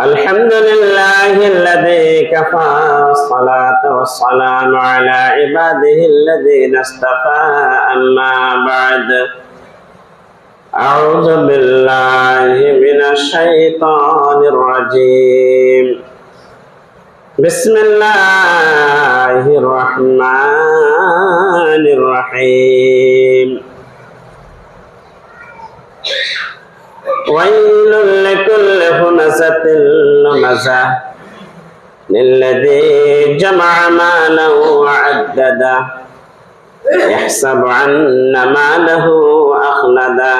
الحمد لله الذي كفى الصلاة والسلام على عباده الذين اصطفى. أما بعد أعوذ بالله من الشيطان الرجيم. بسم الله الرحمن الرحيم. ويل لكل همزة لمزة للذي جمع مالا وعدده يحسب أن ماله أخلده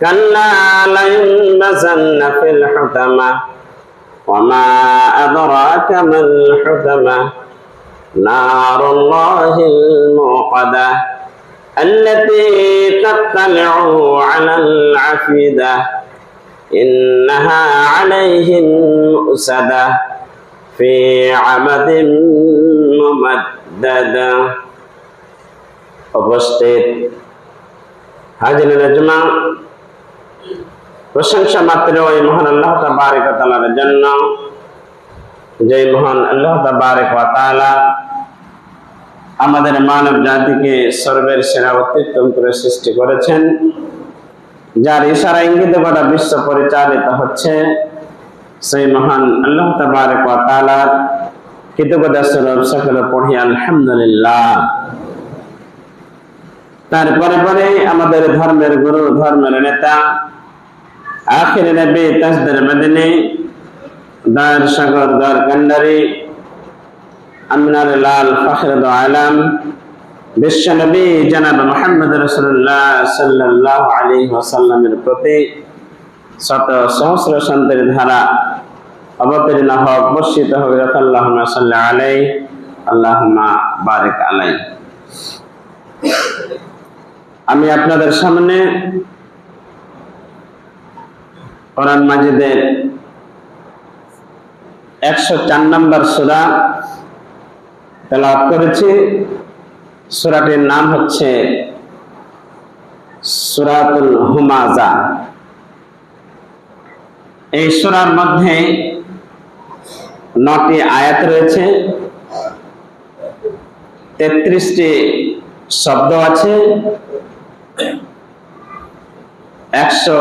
كلا لينبذن في الحطمة وما أدراك ما الحطمة نار الله الموقدة التي تطلع على العفيدة إنها عليهم مؤسدة في عمد ممددة উপস্থিত হাজির আজমা প্রশংসা মাত্র ওই মহান আল্লাহ তাবারিক তাআলার জন্য যে মহান আল্লাহ তাবারিক ওয়া তাআলা আমাদের মানব জাতিকে সর্বের সেরা অত্যুত্তম করে সৃষ্টি করেছেন, যার ইশারা ইঙ্গিত গোটা বিশ্ব পরিচালিত হচ্ছে সেই মহান আল্লাহ তাবারিক ওয়া তাআলার কৃতজ্ঞতা স্বরূপ সকলে পড়ি, আলহামদুলিল্লাহ। তারপরে পরে আমাদের ধর্মের গুরু, ধর্মের নেতা, আখির নবী তাসদের মদিনী দার সাগর দার কান্ডারি আমিনার লাল ফখর আলম। বিশ্ব নবী জনাব মোহাম্মদ রসুল্লাহ সাল্লাহ আলী ওসাল্লামের প্রতি শত সহস্র সন্তের ধারা অবতীর্ণ হক, বর্ষিত হবে আল্লাহ সাল্লাহ আলাই আল্লাহমা বারেক আলাই। আমি আপনাদের সামনে কোরআন মাজিদের একশো চার নম্বর সুরা তেলাওয়াত করেছি। সুরাটির নাম হচ্ছে সুরাতুল হুমাজা এই সুরার মধ্যে নটি আয়াত রয়েছে। তেত্রিশটি শব্দ আছে। একশো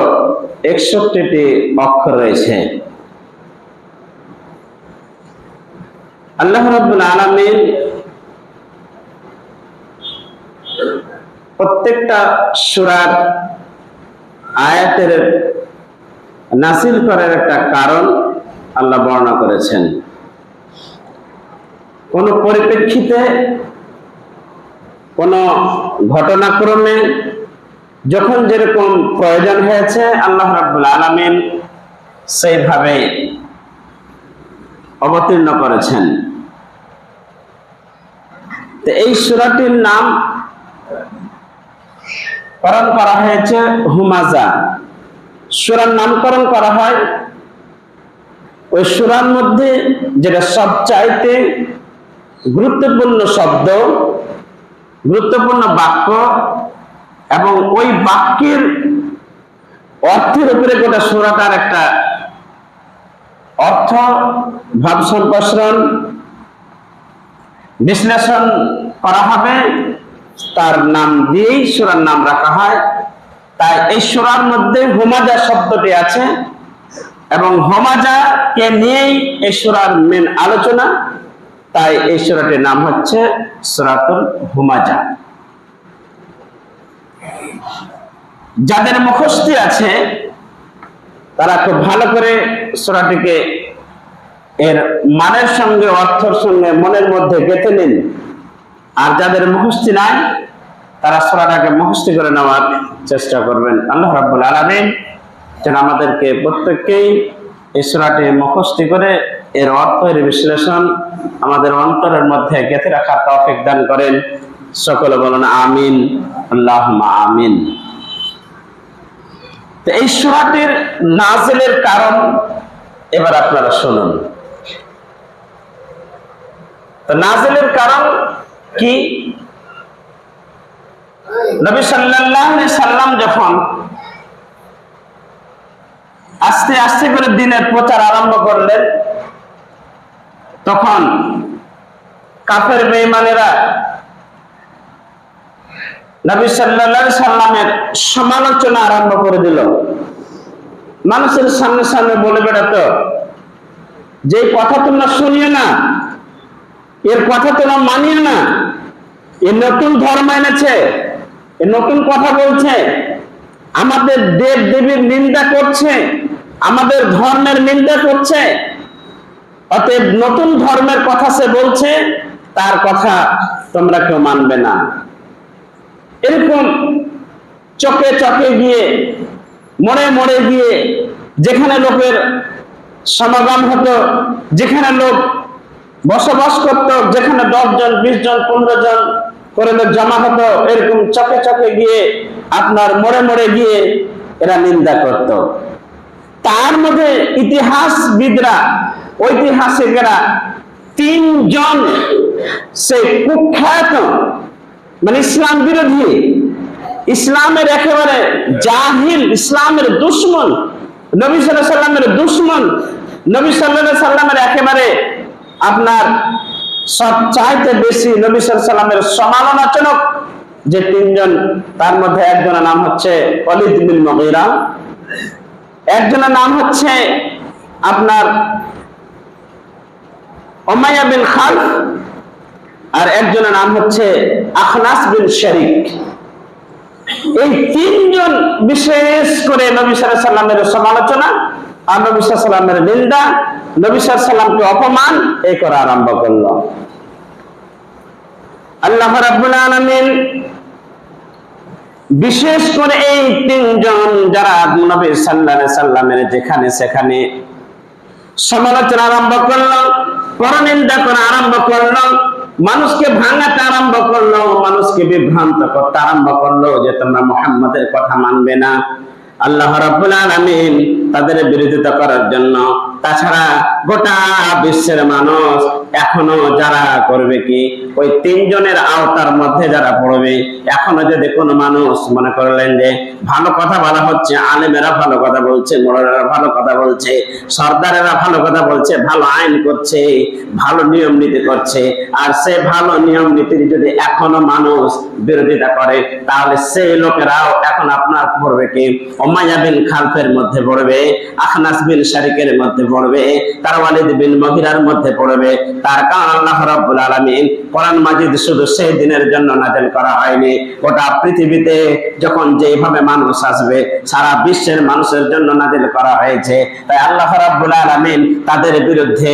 একষট্টিটি অক্ষর রয়েছে। আল্লাহ রব্বুল আলমিন প্রত্যেকটা সুরার আয়াতের নাসিল করার একটা কারণ আল্লাহ বর্ণনা করেছেন। কোন পরিপ্রেক্ষিতে, কোন ঘটনাক্রমে যখন যেরকম প্রয়োজন হয়েছে, আল্লাহ রাব্বুল আলামিন সেইভাবে অবতীর্ণ করেছেন। এই সূরাটির নাম করণ করা হয়েছে হুমাজা। সূরার নামকরণ করা হয় ওই সূরার মধ্যে যেটা সবচাইতে গুরুত্বপূর্ণ শব্দ, গুরুত্বপূর্ণ বাক্য এবং ওই বাক্যের অর্থের উপরে গোটা সুরাটার একটা অর্থ, ভাব সম্প্রসারণ বিশ্লেষণ করা হবে। তার নাম দিয়েই সুরার নাম রাখা হয়। তাই এই সুরার মধ্যে হোমাজা শব্দটি আছে এবং হোমাজা কে নিয়েই এই সুরার মেন আলোচনা। তাই এই সুরাটির নাম হচ্ছে সুরাতুল হোমাজা। যাদের মুখস্থি আছে, তারা খুব ভালো করে সুরাটিকে এর মানের সঙ্গে, অর্থের সঙ্গে, মনের মধ্যে গেঁথে নিন। আর যাদের মুখস্থি নাই, তারা সুরাটাকে মুখস্থি করে নেওয়ার চেষ্টা করবেন। আল্লাহ রাব্বুল আলামিন যেন আমাদেরকে প্রত্যেককেই এই সুরাটি মুখস্থি করে এর অর্থ এর বিশ্লেষণ আমাদের অন্তরের মধ্যে গেঁথে রাখার তৌফিক দান করেন। সকলে বলেন, আমিন। আল্লাহ আমিন। তো এই সুরাটির নাজেলের কারণ এবার আপনারা শুনুন। নাজেলের কারণ কি? নবী আলাইহি সাল্লাম যখন আস্তে আস্তে করে দিনের প্রচার আরম্ভ করলেন, তখন কাফের বেঈমানেরা নবী সাল্লাল্লাহু সাল্লামের সমালোচনা আরম্ভ করে দিল। মানুষের সামনে সামনে বলে বেড়াতো যে কথা তোমরা শুনিও না এর কথা তোমরা মানিও না। এ নতুন ধর্ম এনেছে, এ নতুন কথা বলছে। আমাদের দেব দেবীর নিন্দা করছে, আমাদের ধর্মের নিন্দা করছে। অতএব নতুন ধর্মের কথা সে বলছে, তার কথা তোমরা কেউ মানবে না। এরকম চকে চকে গিয়ে মোড়ে মোড়ে গিয়ে, যেখানে লোকের সমাগম হতো, যেখানে লোক বসবাস করত, যেখানে দশ জন, বিশ জন, পনেরো জন করে জমা হতো, এরকম চকে চকে গিয়ে আপনার মরে মরে গিয়ে এরা নিন্দা করত। তার মধ্যে ইতিহাসবিদরা, ঐতিহাসিকেরা তিনজন সে কুখ্যাত মানে ইসলাম বিরোধী, ইসলামের একেবারে জাহিল, ইসলামের দুশ্মন, নবী সাল্লাহ সাল্লামের দুশ্মন, নবী সাল্লাহ সাল্লামের একেবারে আপনার সব চাইতে বেশি নবী সাল্লামের সমালোচনাজনক যে তিনজন, তার মধ্যে একজনের নাম হচ্ছে অলিদ বিন মগিরা। একজনের নাম হচ্ছে আপনার ওমাইয়া বিন খালফ আর একজনের নাম হচ্ছে আখনাস বিন শরিক। এই তিনজন বিশেষ করে নবী সাল্লামের সমালোচনা আর নবী সাল্লামের নিন্দা, নবী সাল্লামকে অপমান, এই করা আরম্ভ করল। আল্লাহ রাব্বুল আলামিন বিশেষ করে এই তিনজন যারা নবী সাল্লাল্লাহু সাল্লামের যেখানে সেখানে সমালোচনা আরম্ভ করল, পরনিন্দা করা আরম্ভ করল, মানুষকে ভাঙাতে আরম্ভ করল, মানুষকে বিভ্রান্ত করতে আরম্ভ করল যে তোমরা মোহাম্মদের কথা মানবে না। আল্লাহ রাব্বুল আলামিন তাদের বিরোধিতা করার জন্য। তাছাড়া গোটা বিশ্বের মানুষ এখনও যারা করবে কি? ওই তিনজনের আওতার মধ্যে যারা পড়বে, এখনও যদি কোনো মানুষ মনে করলেন যে, ভালো কথা বলা হচ্ছে, আলেমেরা ভালো কথা বলছে মোড়েরা ভালো কথা বলছে, সর্দারেরা ভালো কথা বলছে, ভালো আইন করছে, ভালো নিয়ম নীতি করছে, আর সে ভালো নিয়ম নীতির যদি এখনও মানুষ বিরোধিতা করে, তাহলে সেই লোকেরাও এখন আপনার পড়বে কি? ওমাইয়া বিন খালফের মধ্যে পড়বে। আখনাস বিন শারিকের মধ্যে পড়বে তার ওয়ালিদ বিন মহিরার মধ্যে পড়বে। তার কারণ আল্লাহ কোরআন মাজিদ শুধু সেই দিনের জন্য নাযিল করা হয়নি। পৃথিবীতে যখন মানুষ আসবে, সারা বিশ্বের মানুষের জন্য নাযিল করা হয়েছে। তাই আল্লাহ তাদের বিরুদ্ধে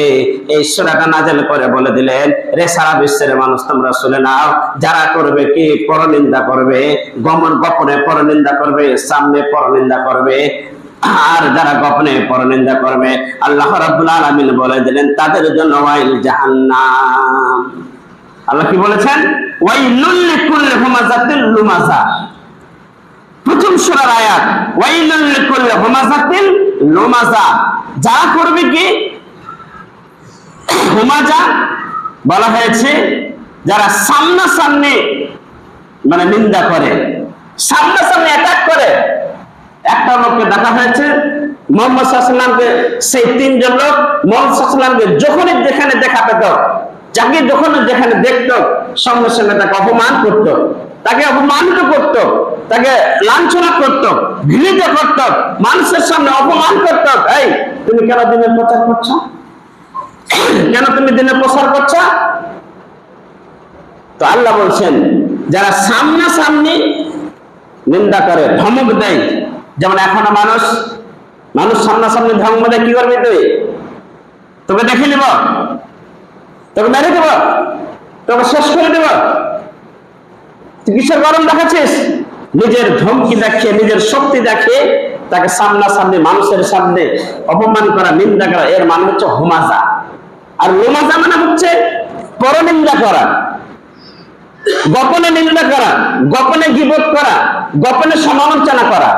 এই সূরাটা নাযিল করে বলে দিলেন, রে সারা বিশ্বের মানুষ, তোমরা শুনে নাও, যারা করবে কি? পরনিন্দা করবে গমন গোপনে পরনিন্দা করবে, সামনে পরনিন্দা করবে আর যারা গোপনে পরনিন্দা করবে, আল্লাহ রাব্বুল আলামিন বলে দিলেন, তাদের জন্য ওয়াইল জাহান্নাম। আল্লাহ কি বলেছেন? ওয়াইলুল লিকুল্লি হুমাযাতিল লুমাযা প্রথম সূরার আয়াত, ওয়াইলুল লিকুল্লি হুমাযাতিল লুমাযা যা করবে কি? হুমাজা বলা হয়েছে, যারা সামনাসামনি মানে নিন্দা করে, সামনাসামনি অ্যাটাক করে একটা লোককে দেখা হয়েছে, মোহাম্মদ সাল্লামকে সেই তিনজন লোক মোহাম্মদ সাল্লামকে যখনই যেখানে দেখা পেত, যাকে যখন যেখানে দেখত সঙ্গে সঙ্গে তাকে অপমান করত, তাকে অপমানিত করত, তাকে লাঞ্ছনা করত, ঘৃণিত করত, মানুষের সামনে অপমান করত। এই, তুমি কেন দিনের প্রচার করছ? কেন তুমি দিনের প্রচার করছ? তো আল্লাহ বলছেন, যারা সামনাসামনি নিন্দা করে, ধমক দেয় যেমন এখনও মানুষ মানুষ সামনাসামনি ধমক দেয় কি করবে তুই? তোকে দেখে নিব তোকে মেরে দেব। তোকে শেষ করে দেব। তুই কিসের গরম দেখাচ্ছিস? নিজের ধমকি দেখিয়ে, নিজের শক্তি দেখিয়ে তাকে সামনাসামনি মানুষের সামনে অপমান করা, নিন্দা করা, এর মানে হচ্ছে হোমাজা। আর লোমাজা মানে হচ্ছে পরনিন্দা করা। গোপনে নিন্দা করা, গোপনে গিবত করা, গোপনে সমালোচনা করা।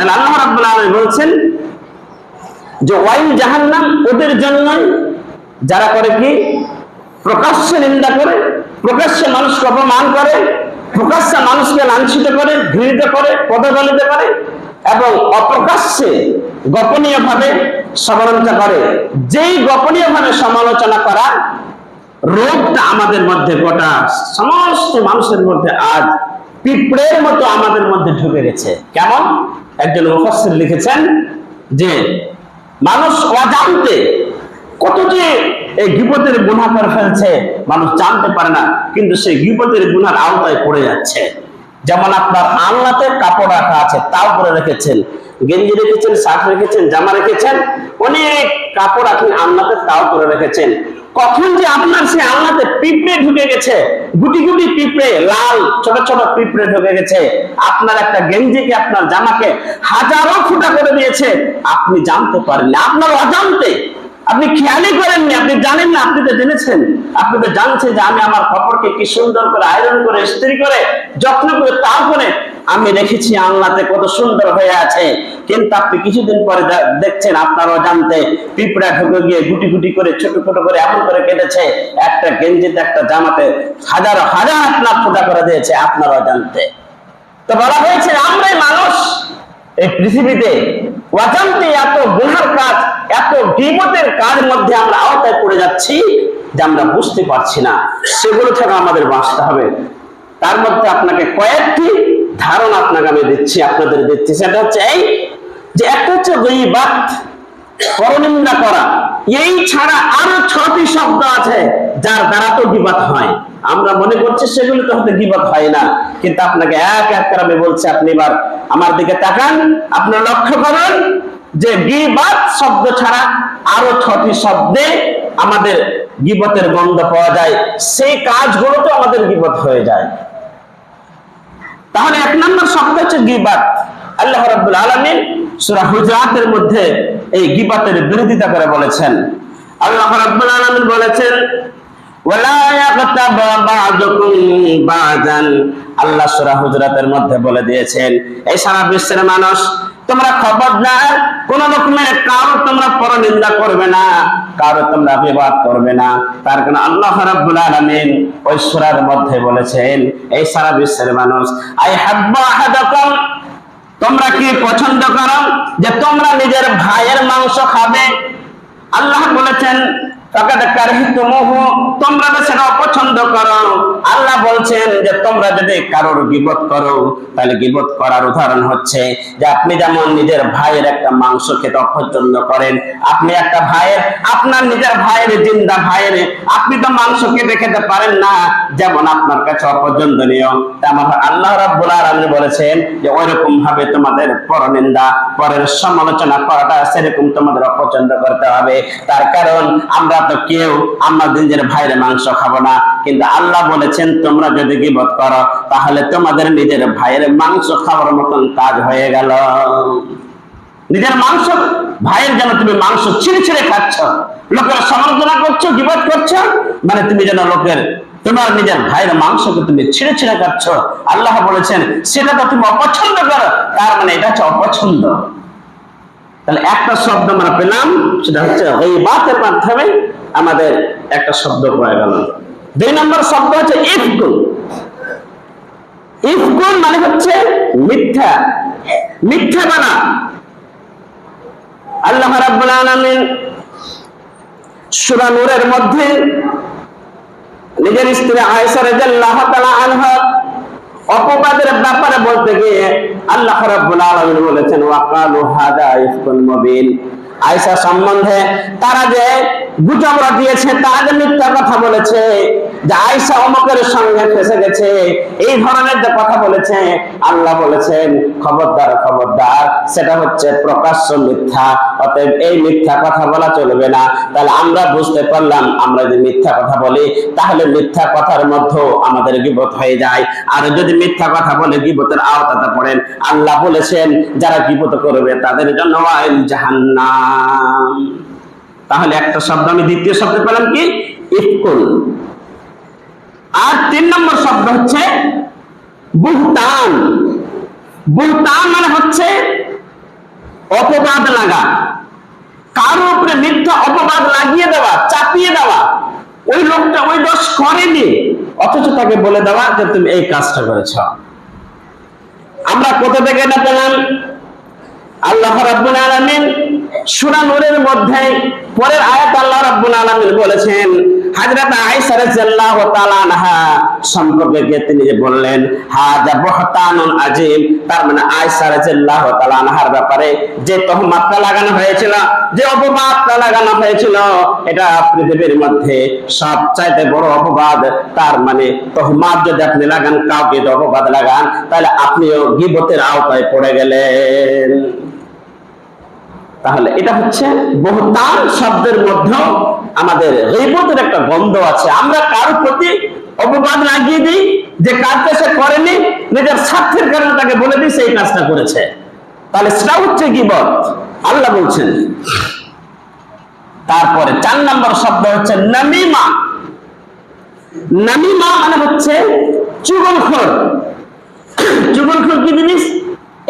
আল্লাহ রাব্বুল আলামিন বলছেন যে ওয়াইল জাহান্নাম ওদের জন্য যারা করে কি? প্রকাশ্যে নিন্দা করে, প্রকাশ্যে মানুষকে অপমান করে, প্রকাশ্যে মানুষকে লাঞ্ছিত করে, ঘৃণিত করে, পদদলিত করে এবং অপ্রকাশ্যে গোপনীয় ভাবে সমালোচনা করে। যেই গোপনীয় ভাবে সমালোচনা করা রোগটা আমাদের মধ্যে গোটা সমস্ত মানুষের মধ্যে আজ পিঁপড়ের মতো আমাদের মধ্যে ঢুকে গেছে। কেমন? একজন মুফাসসির লিখেছেন যে, মানুষ অজান্তে কত যে এই গিবতের গুনাহ করে ফেলছে, মানুষ জানতে পারে না, কিন্তু সেই গিবতের গুনার আওতায় পড়ে যাচ্ছে। যেমন আপনার আলনাতে কাপড় রাখা আছে, তাও করে রেখেছেন, গেঞ্জি রেখেছেন, শার্ট রেখেছেন, জামা রেখেছেন, অনেক কাপড় আপনি আলনাতে তাও করে রেখেছেন। কখন যে আপনার সে আলনাতে পিঁপড়ে ঢুকে গেছে, গুটি গুটি পিঁপড়ে, লাল, ছোট ছোট পিঁপড়ে ঢুকে গেছে। আপনার একটা গেঞ্জিকে, আপনার জামাকে হাজারো ফুটা করে দিয়েছে। আপনি জানতে পারেন আপনার অজান্তে আপনি খেয়ালই করেননি, আপনি জানেন না, আপনি তো জেনেছেন। আপনি তো জানছেন যে আমি আমার কাপড়কে কি সুন্দর করে আয়রন করে স্ত্রী করে, যত্ন করে তারপরে আমি রেখেছি আল্লাতে কত সুন্দর হয়ে আছে। কিন্তু আপনি কিছুদিন পরে দেখছেন আপনার অজান্তে পিঁপড়া ঢুকে গিয়ে গুটি গুটি করে, ছোট ছোট করে এমন করে কেটেছে। একটা গেঞ্জিতে, একটা জামাতে হাজার হাজার আপনার ফোটা করে দিয়েছে আপনার অজান্তে। তো বলা হয়েছে, আমরাই মানুষ এই পৃথিবীতে। অজান্তে এত গুনার কাজ এত বিপদের কাজ মধ্যে আমরা আওতায় পড়ে যাচ্ছি যে আমরা বুঝতে পারছি না। সেগুলো থেকে আমাদের বাঁচতে হবে। তার মধ্যে আপনাকে কয়েকটি ধারণা আপনাকে আমি দিচ্ছি, আপনাদের দিচ্ছি। সেটা হচ্ছে এই যে একটা হচ্ছে গইবাত পরনিন্দা করা। এই ছাড়া আরও ছটি শব্দ আছে যার দ্বারা তো বিবাদ হয়। আমরা মনে করছি সেগুলো তো হতে বিবাদ হয় না, কিন্তু আপনাকে এক এক করে আমি বলছি, আপনি এবার আমার দিকে তাকান, আপনার লক্ষ্য করুন। যে গিবাদ শব্দ ছাড়া আরও ছটি শব্দে আমাদের গিবতের গন্ধ পাওয়া যায়, সেই কাজগুলো তো আমাদের গিবত হয়ে যায়। তাহলে এক নম্বর শব্দ হচ্ছে গিবাত। আল্লাহ রাব্বুল আলামিন সূরা হুজরাতের মধ্যে এই গিবাতের বিরোধিতা করে বলেছেন। আল্লাহ রাব্বুল আলামিন বলেছেন আল্লাহ সূরা হুজরাতের মধ্যে বলে দিয়েছেন এই সারা বিশ্বের মানুষ তোমরা খবরদার, কোন রকমের কারও তোমরা পরনিন্দা করবে না, কারও তোমরা বিবাদ করবে না। তার কারণ আল্লাহ রাব্বুল আলামিন ওই সূরার মধ্যে বলেছেন, এই সারা বিশ্বের মানুষ, আই হাব্বা আহাদাকুম তোমরা কি পছন্দ করো যে তোমরা নিজের ভাইয়ের মাংস খাবে? আল্লাহ বলেছেন তোমরা আপনি যেমন নিজের ভাইয়ের একটা মাংস খেতে অপছন্দ করেন, আপনি একটা ভাইয়ের, আপনার নিজের ভাইয়ের জিন্দা ভাইয়ের, আপনি তো মাংস কেটে খেতে পারেন না, যেমন আপনার কাছে অপছন্দনীয়। তেমন আল্লাহ বলেছেন যে ওইরকম ভাবে তোমাদের পরনিন্দা, পরের সমালোচনা করাটা সেরকম তোমাদের অপছন্দ করতে হবে। তার কারণ, আমরা তো কেউ আমাদের নিজের ভাইয়ের মাংস খাব না। কিন্তু আল্লাহ বলেছেন, তোমরা যদি গিবত করো, তাহলে তোমাদের নিজের ভাইয়ের মাংস খাওয়ার মতন কাজ হয়ে গেল। নিজের মাংস, ভাইয়ের যেন তুমি মাংস ছিঁড়ে ছিঁড়ে খাচ্ছ, লোকের সমালোচনা করছ, গিবত করছ মানে তুমি যেন লোকের, তোমার নিজের ভাইয়ের মাংসকে তুমি ছিঁড়ে ছিঁড়ে খাচ্ছ। আল্লাহ বলেছেন, সেটা তো তুমি অপছন্দ করো। তার মানে এটা হচ্ছে অপছন্দ। তাহলে একটা শব্দ আমরা পেলাম, সেটা হচ্ছে এই মাধ্যমে আমাদের একটা শব্দ পাওয়া গেল। দুই নম্বর শব্দ হচ্ছে ইফকুল ইফকুল মানে হচ্ছে মিথ্যা। মিথ্যা বানা আল্লাহ রাব্বুল আলামিন সূরা নূরের মধ্যে নিজের স্ত্রী আয়েশা রাদিয়াল্লাহু তাআলা আনহা অপবাদের ব্যাপারে বলতে গিয়ে আল্লাহ রাব্বুল আলামিন বলেছেন ওয়াকালু হাদা ইফকুন মুবিন। আয়েশা সম্বন্ধে তারা যে গুজব রটিয়েছে তারা যে মিথ্যা কথা বলেছে, যে আয়েশা অমকের সঙ্গে ফেসে গেছে, এই ধরনের যে কথা বলেছে, আল্লাহ বলেছেন, খবরদার খবরদার, সেটা হচ্ছে প্রকাশ্য মিথ্যা, অতএব এই মিথ্যা কথা বলা চলবে না। তাহলে আমরা বুঝতে পারলাম, আমরা যদি মিথ্যা কথা বলি, তাহলে মিথ্যা কথার মধ্যেও আমাদের গিবত হয়ে যায়। আর যদি মিথ্যা কথা বলে গিবতের আওতাতে পড়েন, আল্লাহ বলেছেন, যারা গিবত করবে তাদের জন্য জাহান্নাম। তাহলে একটা শব্দ আমি দ্বিতীয় শব্দ পেলাম কি? ইফকুল আর তিন নম্বর শব্দ হচ্ছে বুহতান। বুহতান মানে হচ্ছে অপবাদ লাগা। কারও উপরে মিথ্যা অপবাদ লাগিয়ে দেওয়া, চাপিয়ে দেওয়া। ওই লোকটা ওই দোষ করেনি। অথচ তাকে বলে দেওয়া যে তুমি এই কাজটা করেছ। আমরা কোথা থেকে এটা পেলাম? আল্লাহ রাব্বুল আলামিন মধ্যে পরের আয়াত আল্লাহ রাব্বুল আলামিন বলেছেন হযরত আয়েশা রাদিয়াল্লাহু তাআলা আনহা সম্পর্কে তিনি যে বললেন হাযা বুহতানুন তার মানে আয়েশা রাদিয়াল্লাহু তাআলা আনহার ব্যাপারে যে লাগানো হয়েছিল, যে অপবাদটা লাগানো হয়েছিল, এটা পৃথিবীর মধ্যে সবচাইতে বড় অপবাদ। তার মানে তহমাত যদি আপনি লাগান, কাউকে অপবাদ লাগান, তাহলে আপনিও গিবতের আওতায় পড়ে গেলেন। তাহলে এটা হচ্ছে বহুতান শব্দের মধ্যেও আমাদের গীবতের একটা গন্ধ আছে। আমরা কারও প্রতি অপবাদ লাগিয়ে দিই, যে কাজটা সে করেনি, নিজের স্বার্থের কারণে তাকে বলে দিই, সেই কাজটা করেছে। তাহলে সেটা হচ্ছে গিবত। আল্লাহ বলছেন, তারপরে চার নম্বর শব্দ হচ্ছে নামিমা। নামিমা মানে হচ্ছে চুগলখোর। চুগলখোর কি জিনিস?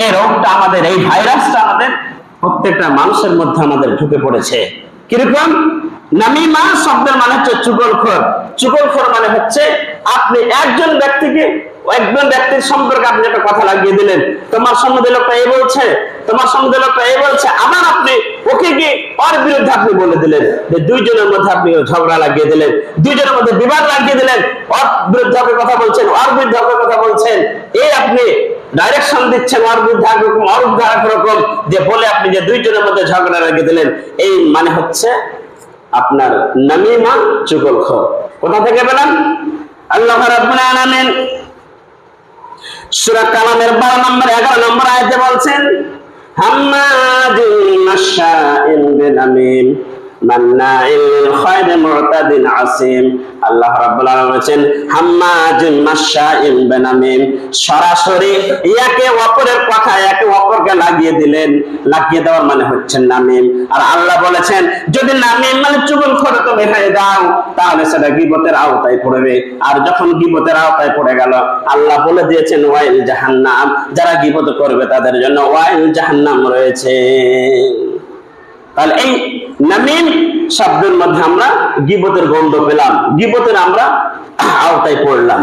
এই রোগটা আমাদের, এই ভাইরাসটা আমাদের প্রত্যেকটা মানুষের মধ্যে আমাদের ঢুকে পড়েছে। কীরকম? নামিমা শব্দের মানে হচ্ছে চুগলখোর। চুগলখোর মানে হচ্ছে আপনি একজন ব্যক্তিকে, একজন ব্যক্তির সম্পর্কে আপনি একটা কথা লাগিয়ে দিলেন। তোমার সম্বন্ধে লোকটা এই বলছে, তোমার সম্বন্ধে লোকটা এই বলছে, আবার আপনি ওকে কি ওর বিরুদ্ধে আপনি বলে দিলেন যে দুইজনের মধ্যে আপনি ঝগড়া লাগিয়ে দিলেন, দুইজনের মধ্যে বিবাদ লাগিয়ে দিলেন, ওর বিরুদ্ধে কথা বলছেন, ওর বিরুদ্ধে কথা বলছেন। এই আপনি ডাইরেকশন ওর বিরুদ্ধে একরকম যে বলে আপনি যে দুইজনের মধ্যে ঝগড়া লাগিয়ে দিলেন, এই মানে হচ্ছে আপনার নামিমা চুগলখোর কোথা থেকে পেলাম আল্লাহ রাব্বুল আলামিন সূরা কালামের 12 নম্বর 11 নম্বর আয়াতে বলছেন, হাম্মাদিন মাশাইন বিনামিম। আল্লাহ বলেছেন সরাসরি কথা একে অপরকে লাগিয়ে দিলেন। লাগিয়ে দেওয়ার মানে হচ্ছে নামিম। আর আল্লাহ বলেছেন, যদি নামিম মানে চুগল করে তুমি হয়ে যাও তাহলে সেটা গিবতের আওতায় পড়বে। আর যখন গিবতের আওতায় পড়ে গেল, আল্লাহ বলে দিয়েছেন, ওয়াইল জাহান্নাম। যারা গিবত করবে তাদের জন্য ওয়াইল জাহান্নাম রয়েছে। তাহলে এই নামিম শব্দের মধ্যে আমরা গিবতের গন্ধ পেলাম। গিবতের আমরা আওতায় পড়লাম।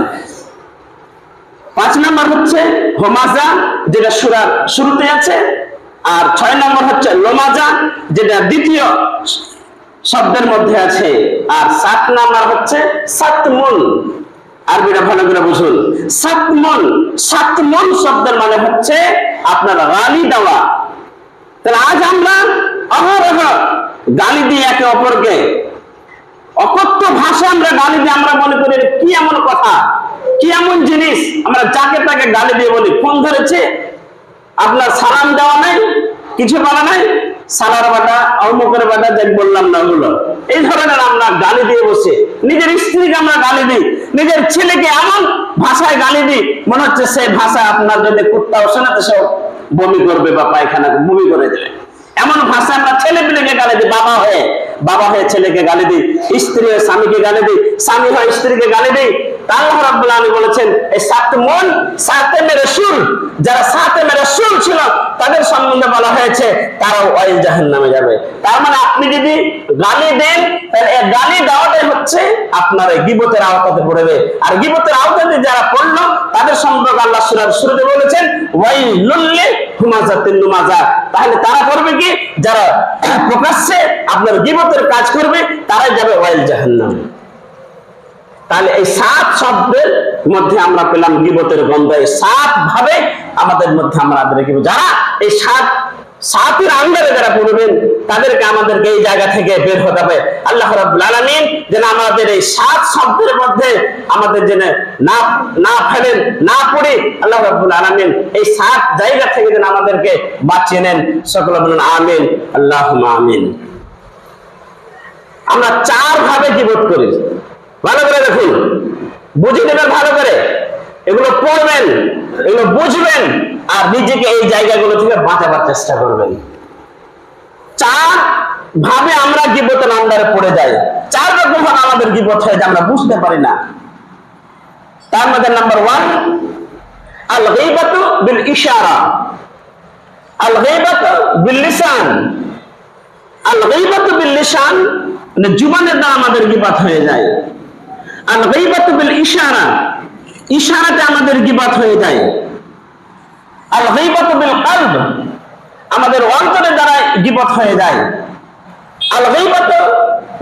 পাঁচ নম্বর হচ্ছে হোমাজা, যেটা সুরার শুরুতে আছে, আর ছয় নম্বর হচ্ছে লোমাজা, যেটা দ্বিতীয় শব্দের মধ্যে আছে, আর সাত নাম্বার হচ্ছে সাতমুন। আরবিটা ভালো করে বুঝুন। সাতমন সাতমন শব্দের মানে হচ্ছে আপনার গালি দেওয়া। তাহলে আজ আমরা অহরহ গালি দিয়ে একে অপরকে। অকথ্য ভাষা আমরা গালি দিয়ে আমরা মনে করি কি এমন কথা? কি এমন জিনিস? আমরা যাকে তাকে গালি দিয়ে বলি। ফোন ধরেছে, আপনার সালাম দেওয়া নাই, কিছু বলা নাই, সালার বাটা, অমুকের বাটা দেখ বললাম না ওগুলো। এই ধরনের আমরা গালি দিয়ে বসে। নিজের স্ত্রীকে আমরা গালি দিই। নিজের ছেলেকে এমন ভাষায় গালি দিই। মনে হচ্ছে সেই ভাষা আপনার যদি কুত্তাও শোনাতে সে বমি করবে বা পায়খানা বমি করে দেবে। এমন ভাষা আমরা ছেলে পেলেকে গালি দিই, বাবা হয়ে বাবা হয়ে ছেলেকে গালি দিই, স্ত্রী হয়ে স্বামীকে গালি দিই, স্বামী হয়ে স্ত্রীকে গালি দিই। আল্লাহ বলেছেন, এই সাত মন সাতে মেরে সুর যারা সাতে মেরে ছিল, তাদের হয়েছে যাবে। তার মানে আপনি আপনার গিবতের আওতাতে পড়বে। আর গিবতের আওতাতে যারা পড়ল, তাদের সম্পর্কে আল্লাহ শুরুতে বলেছেন তাহলে তারা করবে কি? যারা প্রকাশ্যে আপনার গিবতের কাজ করবে, তারাই যাবে ওয়াইল জাহান্নামে। তাহলে এই সাত শব্দের মধ্যে আমরা পেলাম গিবতের গন্ধ। এই সাত ভাবে আমাদের মধ্যে আমরা দেখব যারা এই সাত, সাতের আন্ডারে যারা পড়বেন, তাদেরকে আমাদেরকে এই জায়গা থেকে বের হতে হবে। আল্লাহ যেন আমাদের এই সাত শব্দের মধ্যে আমাদের যেন না না ফেলেন, না পড়ে, আল্লাহ রাব্বুল আলামিন এই সাত জায়গা থেকে যেন আমাদেরকে বাঁচিয়ে নেন। সকলে বলেন, আমিন, আল্লাহুম্মা আমিন। আমরা চার ভাবে জীবত করি। ভালো করে দেখুন। বুঝে নেবেন ভালো করে। এগুলো পড়বেন, এগুলো বুঝবেন, আর নিজেকে এই জায়গাগুলো থেকে বাঁচাবার চেষ্টা করবেন। চার, ভাবে আমরা গিবতের আন্ডারে পড়ে যাই। চার রকম ভাবে আমাদের গিবত হয়ে যায় আমরা বুঝতে পারি না। তার মধ্যে নাম্বার ওয়ান আল গীবাতু বিল ইশারা আল গীবাতু বিল লিসান আল গীবাতু বিল লিসান মানে জুবানের দ্বারা আমাদের গিবাত হয়ে যায়। আল গীবাতু বিল ইশারা। ইশারাতে আমাদের গিবাত হয়ে যায়। আল গীবাতু বিল কলব, আমাদের অন্তরের দ্বারা গিবত হয়ে যায়। আল গীবত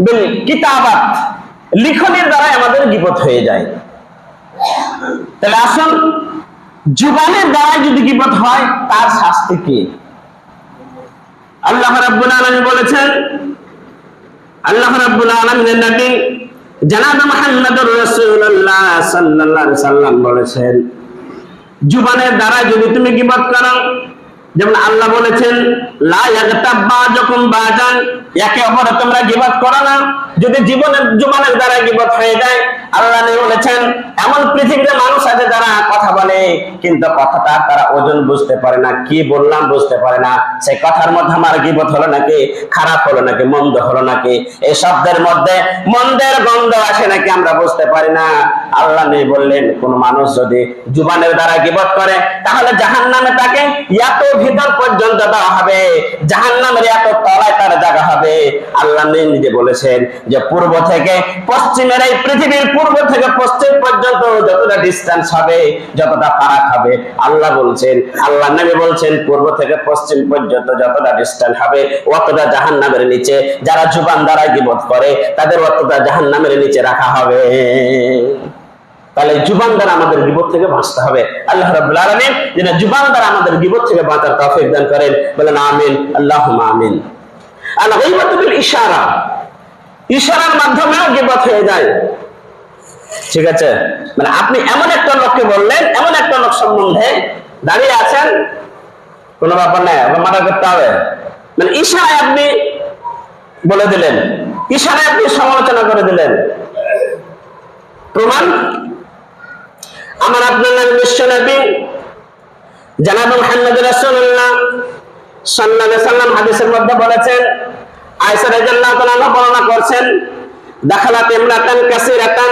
বিল কিতাবাত, লিখনের দ্বারাই আমাদের গিবত হয়ে যায়। তাহলে আসুন জীবনের দ্বারাই যদি গিবত হয়, তার শাস্তি কি? আল্লাহ রাব্বুল আলামিন বলেছেন, আল্লাহ রাব্বুল আলামিনের নবী সাল্লাম বলেছেন, জুবানের দ্বারা যদি তুমি গিবত করো, যেমন আল্লাহ বলেছেন, লা বাজান একে অপরে তোমরা গিবত করো না। যদি জীবনের, জুবানের দ্বারা গিবত হয়ে যায় আল্লাহ বলেছেন, এমন পৃথিবীতে মানুষ আছে যারা কথা বলে, কিন্তু কথাটা তারা ওজন বুঝতে পারে না, কি বললাম বুঝতে পারে না। কথার মধ্যে আমার গিবত হলো নাকি, খারাপ হলো নাকি, মন্দ হলো নাকি? এই শব্দের মধ্যে মন্দের গন্ধ আসে নাকি আমরা বুঝতে পারি না। আল্লাহ নেই বললেন, কোন মানুষ যদি জুবানের দ্বারা গিবত করে, তাহলে জাহান নামে তাকে এত ভিতর পর্যন্ত দেওয়া হবে জাহান নামের এত তলায় তার জায়গা হবে। আল্লাহ নেই নিজে বলেছেন যে, পূর্ব থেকে পশ্চিমের এই পৃথিবীর পূর্ব থেকে পশ্চিম পর্যন্ত যতটা ডিস্টেন্স হবে, যতটা ফারাক হবে, আল্লাহ বলছেন, আল্লাহ নবী বলছেন, পূর্ব থেকে পশ্চিম পর্যন্ত যতটা ডিস্টেন্স হবে, অতটা জাহান নামের নিচে যারা জুবান দ্বারা গিবত করে, তাদের অতটা জাহান নামের নিচে রাখা হবে। তাহলে দ্বারা আমাদের বিপদ থেকে বাঁচতে হবে। আল্লাহ যেন দ্বারা আমাদের বিপদ থেকে বাঁচার দান করেন। বলেন, আমিন আমিন। ইশারা। ইশারার মাধ্যমেও গীবত হয়ে যায়। ঠিক আছে? মানে আপনি এমন একটা লোককে বললেন, এমন একটা লোক সম্বন্ধে দাঁড়িয়ে আছেন, কোনো ব্যাপার নাই, আপনার মাথা করতে হবে। মানে ইশারায় আপনি বলে দিলেন, ইশারায় আপনি সমালোচনা করে দিলেন। প্রমাণ? আমার আপনার নাম বিশ্ব নবী। জানাব মোহাম্মদ রাসূলুল্লাহ সাল্লাল্লাহু আলাইহি সাল্লাম হাদিসের মধ্যে বলেছেন, আয়েশা রাদিয়াল্লাহু তাআলা বর্ণনা করছেন, দাখালাত ইমরাতান কাসীরাতান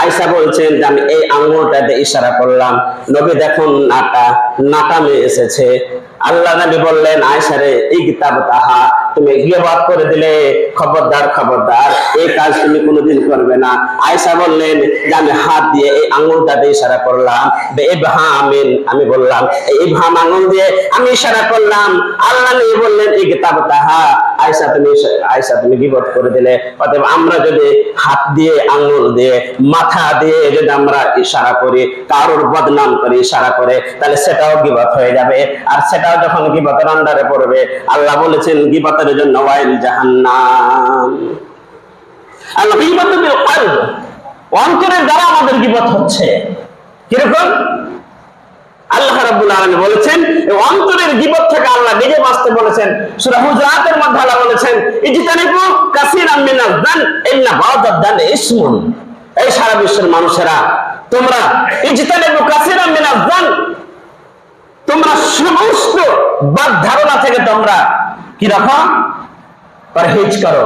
আয়েশা বলছেন যে, আমি এই আঙ্গুলটাতে ইশারা করলাম। নবী দেখুন নাটা নাটা মেয়ে এসেছে। আল্লাহ নবী বললেন আয়সারে ইগতাব তাহা তুমি গিয়েবাদ করে দিলে খবরদার খবরদার। এই কাজ তুমি কোনোদিন করবে না। আয়েশা বললেন, যে আমি হাত দিয়ে এই আঙুলটাতে ইশারা করলাম। ইবহামিন, আমি বললাম এই ইবহাম আঙুল দিয়ে আমি ইশারা করলাম। আল্লাহ নবী বললেন, এই কিতাব তাহা। আয়েশা তুমি আয়েশা তুমি গিবত করে দিলে। অতএব আমরা যদি হাত দিয়ে, আঙুল দিয়ে, মাথা দিয়ে যদি আমরা ইশারা করি, কারোর বদনাম করি ইশারা করে, তাহলে সেটাও গিবত হয়ে যাবে। আর সেটাও যখন গিবতের আন্ডারে পড়বে, আল্লাহ বলেছেন গিবতের জন্য ওয়াইল জাহান্নাম। আল গীবাতু বিল কলব অন্তরের দ্বারা আমাদের গিবত হচ্ছে। কীরকম? আল্লাহ রাব্বুল আলামিন বলেছেন অন্তরের গীবত থেকে আল্লাহ নিজে বাঁচতে বলেছেন। সূরা হুজরাতের মধ্যে আল্লাহ বলেছেন, ইজতানিবু কাসীরাম মিনাজ যান, ইন্না বা'দাদ যান ইসমুন। এই সারা বিশ্বের মানুষেরা, তোমরা ইজতানিবু কাসীরাম মিনাজ যান, তোমরা সমস্ত বাদ ধারণা থেকে তোমরা কি রাখো? পরহেজ করো।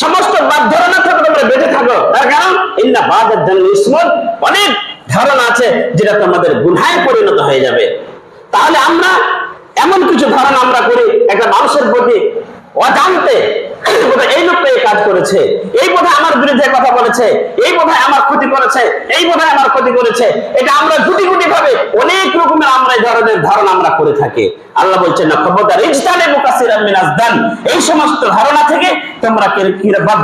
সমস্ত বাদ ধারণা থেকে তোমরা বেঁচে থাকো। তার কারণ, ইন্না বাদাদ যান ইসমুন, অনেক ধারণা আছে যেটা তোমাদের গুনায় পরিণত হয়ে যাবে। তাহলে আমরা এমন কিছু ধারণা আমরা করি, একটা মানুষের প্রতি অজান্তে এই লোকটা এই কাজ করেছে। এই বোধহয় আমার বিরুদ্ধে কথা বলেছে। এই বোধহয় আমার ক্ষতি করেছে। এই বোধহয় আমার ক্ষতি করেছে। এটা আমরা গুটি গুটি ভাবে অনেক আমরা এই ধরনের ধারণা আমরা করে থাকি। আল্লাহ বলছেন এই সমস্ত ধারণা থেকে তোমরা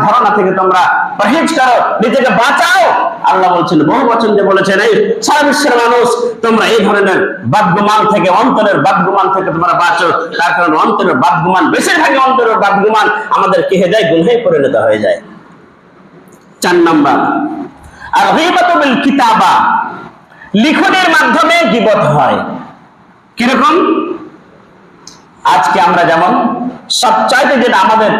ধারণা থেকে তোমরা পরহেজ করো, নিজেকে বাঁচাও। আল্লাহ বলছেন, বহু বচন যে বলেছেন, এই সারা বিশ্বের মানুষ, তোমরা এই ধরনের বাদগুমান থেকে, অন্তরের বাদগুমান থেকে তোমরা বাঁচো। তার কারণ অন্তরের বাদগুমান, বেশিরভাগই অন্তরের বাদগুমান আমাদের কে হয়ে যায় গুনহে পরিণত হয়ে যায়। চার নাম্বার আর কিতাবা। লিখনের মাধ্যমে গিবত হয়। কীরকম? আজকে আমরা যেমন সবচাইতে যেটা আমাদের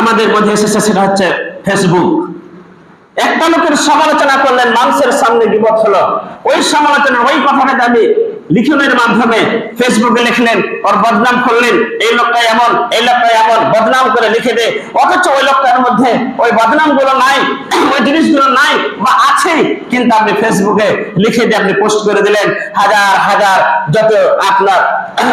আমাদের মধ্যে এসেছে সেটা হচ্ছে ফেসবুক একটা লোকের সমালোচনা করলেন, মানুষের সামনে বিপদ হলো। ওই সমালোচনা ওই কথাটা আমি লিখনের মাধ্যমে ফেসবুকে লিখলেন, ওর বদনাম করলেন, এই লোকটা এমন, এই লোকটা এমন, বদনাম করে লিখে দে। অথচ ওই লোকটার মধ্যে ওই বদনামগুলো নাই, ওই জিনিসগুলো নাই বা আছে কিন্তু আপনি ফেসবুকে লিখে দিয়ে আপনি পোস্ট করে দিলেন, হাজার হাজার যত আপনার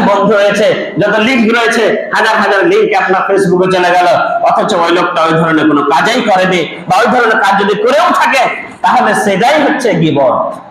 বন্ধু রয়েছে, যত লিঙ্ক রয়েছে, হাজার হাজার লিঙ্ক আপনার ফেসবুকে চলে গেল। অথচ ওই লোকটা ওই ধরনের কোনো কাজই করেনি বা ওই ধরনের কাজ যদি করেও থাকে, তাহলে সেটাই হচ্ছে গিবত। তো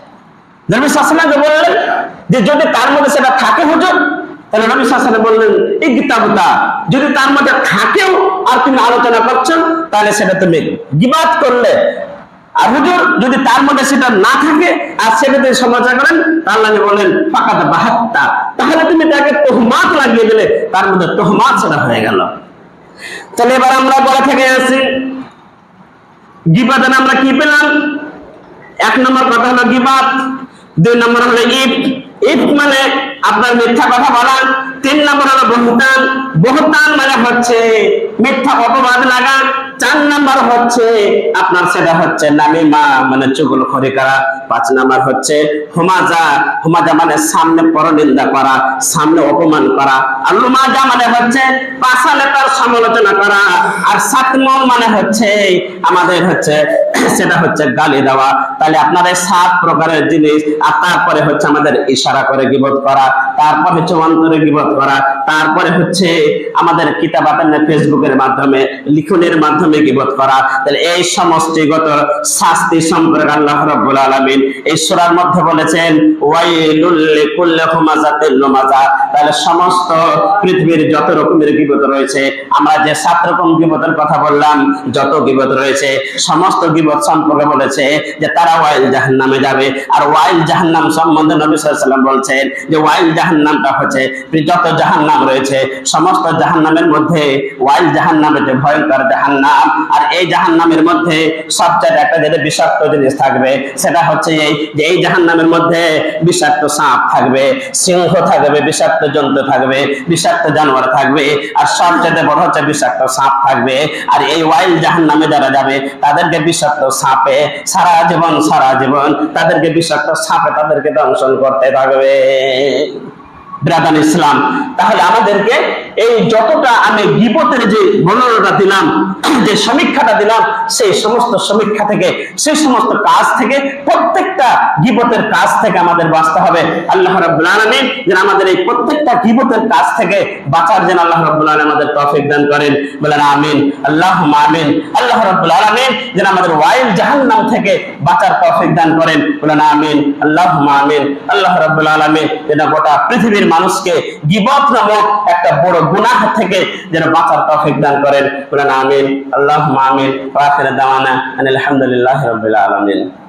নবী সাসলামকে বললেন যে যদি তার মধ্যে সেটা থাকে হুজুর, তাহলে নবী সাসলাম বললেন, এই গীতাবতা যদি তার মধ্যে থাকেও আর তুমি আলোচনা করছ, তাহলে সেটা তুমি গিবাদ করলে। আর হুজুর, যদি তার মধ্যে সেটা না থাকে আর সেটা যদি সমাচার করেন আমি বলেন ফাঁকাতে বাহাত্তা। তাহলে তুমি তাকে তোহমাত লাগিয়ে দিলে, তার মধ্যে তোহমাত সেটা হয়ে গেল। তাহলে এবার আমরা বলে থেকে আসি গিবাদান আমরা কি পেলাম? এক নম্বর কথা হলো গিবাদ। দুই নম্বর হলো ইফ ইফ মানে আপনার মিথ্যা কথা বলা। তিন নম্বর হলো বহুতান। বহুতান মানে হচ্ছে মিথ্যা অপবাদ লাগা। চার নাম্বার হচ্ছে, আপনার সেটা হচ্ছে নামিমা মানে চুগল খড়ি করা পাঁচ নাম্বার হচ্ছে হুমাজা। হুমাজা মানে সামনে পরনিন্দা করা, সামনে অপমান করা। আর লুমাজা মানে হচ্ছে পাশালে তার সমালোচনা করা। আর সাতমন মানে হচ্ছে, আমাদের হচ্ছে, সেটা হচ্ছে গালি দেওয়া। তাহলে আপনার এই সাত প্রকারের জিনিস, আর তারপরে হচ্ছে আমাদের ইশারা করে গিবত করা। তারপর হচ্ছে অন্তরে গিবত করা। তারপরে হচ্ছে আমাদের কিতাবাতের ফেসবুকের মাধ্যমে, লিখনের মাধ্যমে গিবত করা। তাহলে এই সমষ্টিগত শাস্তি সম্পর্কে আল্লাহ মধ্যে বলেছেন তাহলে সমস্ত পৃথিবীর যত রকমের রয়েছে, আমরা যে সাত রকম কথা বললাম, যত রয়েছে, সমস্ত সম্পর্কে বলেছে যে তারা ওয়াইল জাহান্নামে যাবে। আর ওয়াইল জাহান্নাম সম্বন্ধে বলছেন যে ওয়াইল জাহান্নামটা হচ্ছে, যত জাহান্নাম রয়েছে, সমস্ত জাহান্নামের মধ্যে ওয়াইল জাহান্নামের যে ভয়ঙ্কর জাহান্নাম। আর এই জাহান্নামের মধ্যে সবচেয়ে একটা যেটা বিষাক্ত জিনিস থাকবে, সেটা হচ্ছে এই যে এই জাহান্নামের মধ্যে বিষাক্ত সাপ থাকবে, সিংহ থাকবে, বিষাক্ত জন্তু থাকবে, বিষাক্ত জানোয়ার থাকবে, আর সবচেয়ে বড় হচ্ছে বিষাক্ত সাপ থাকবে। আর এই ওয়াইল জাহান্নামে যারা যাবে, তাদেরকে বিষাক্ত সাপে সারা জীবন সারা জীবন তাদেরকে বিষাক্ত সাপে তাদেরকে দংশন করতে থাকবে। ব্রাদান ইসলাম। তাহলে আমাদেরকে এই যতটা আমি গিবতের যে বর্ণনাটা দিলাম, যে সমীক্ষাটা দিলাম, সেই সমস্ত সমীক্ষা থেকে, সেই সমস্ত কাজ থেকে, প্রত্যেকটা গিবতের কাজ থেকে আমাদের বাঁচতে হবে। আল্লাহ রাব্বুল আলামিন যেন আমাদের এই প্রত্যেকটা গিবতের কাজ থেকে বাঁচার যেন আল্লাহ রাব্বুল আলামিন আমাদের তৌফিক দান করেন। বলেন আমিন। আল্লাহুম্মা আমিন। আল্লাহ রাব্বুল আলামিন যেন আমাদের ওয়াইল জাহান্নাম থেকে বাঁচার তৌফিক দান করেন। বলেন আমিন। আল্লাহুম্মা আমিন। আল্লাহ রাব্বুল আলামিন যেন গোটা পৃথিবীর মানুষকে গিবত নামক একটা বড় গুনাহ থেকে যেন বাঁচার তফিক দান করেন। বলেন আমিন। আল্লাহ আমিন। আলহামদুলিল্লাহ আলামিন।